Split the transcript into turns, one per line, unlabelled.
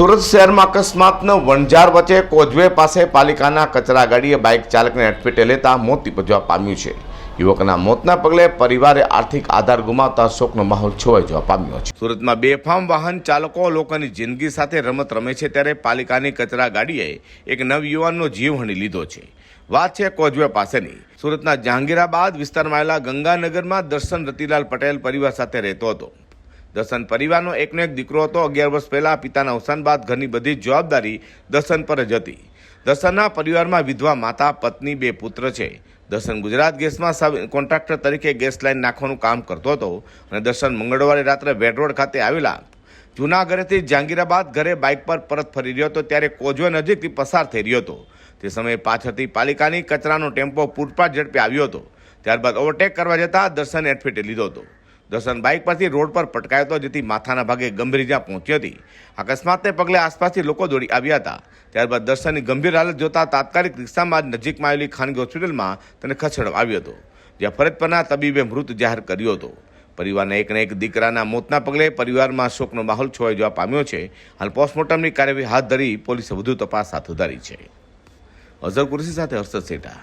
સુરત શહેરમાં અકસ્માતનો વણઝાર વચ્ચે કોઝવે પાસે પાલિકાના કચરા ગાડીએ બાઇક ચાલકને અટપેટે લેતા મોત નિપજવા પામ્યું છે. યુવકના મોતના પગલે પરિવારે આર્થિક આધાર ગુમાવતા શોકનો માહોલ છવાઈ જવા પામ્યો છે. સુરતમાં બેફામ વાહન ચાલકો લોકોની જિંદગી સાથે રમત રમે છે ત્યારે પાલિકાની કચરા ગાડીએ એક નવયુવાનનો જીવ હણી લીધો છે. વાત છે કોઝવે પાસેની. સુરતના જહાંગીરાબાદ વિસ્તારમાં આવેલા ગંગાનગરમાં દર્શન રતિલાલ પટેલ પરિવાર સાથે રહેતો હતો. દર્શન પરિવારનો એકનો એક દીકરો હતો. અગિયાર વર્ષ પહેલાં પિતાના અવસાન બાદ ઘરની બધી જવાબદારી દર્શન પર જ હતી. દર્શનના પરિવારમાં વિધવા માતા, પત્ની, બે પુત્ર છે. દર્શન ગુજરાત ગેસમાં સબ કોન્ટ્રાક્ટર તરીકે ગેસ લાઈન નાખવાનું કામ કરતો હતો અને દર્શન મંગળવારે રાત્રે વેડ રોડ ખાતે આવેલા જૂના ઘરેથી જહાંગીરાબાદ ઘરે બાઇક પર પરત ફરી રહ્યો હતો. ત્યારે કોજવે નજીકથી પસાર થઈ રહ્યો હતો. તે સમયે પાછળથી પાલિકાની કચરાનો ટેમ્પો પૂરપાટ ઝડપે આવ્યો હતો. ત્યારબાદ ઓવરટેક કરવા જતાં દર્શને એડફેટે લીધો હતો. દર્શન બાઇક પરથી રોડ પર પટકાયો હતો, જેથી માથાના ભાગે ગંભીર ઇજા પહોંચી હતી. અકસ્માતને પગલે આસપાસથી લોકો દોડી આવ્યા હતા. ત્યારબાદ દર્શનની ગંભીર હાલત જોતા તાત્કાલિક રિક્ષામાં નજીકમાં આવેલી ખાનગી હોસ્પિટલમાં તેને ખસેડવામાં આવ્યો હતો, જ્યાં ફરજ પરના તબીબે મૃત જાહેર કર્યો હતો. પરિવારના એકને એક દીકરાના મોતના પગલે પરિવારમાં શોકનો માહોલ છવાઈ જવા પામ્યો છે. હાલ પોસ્ટમોર્ટમની કાર્યવાહી હાથ ધરી પોલીસે વધુ તપાસ હાથ ધરી છે. અઝર કુરશી સાથે હર્ષદ સેઠા.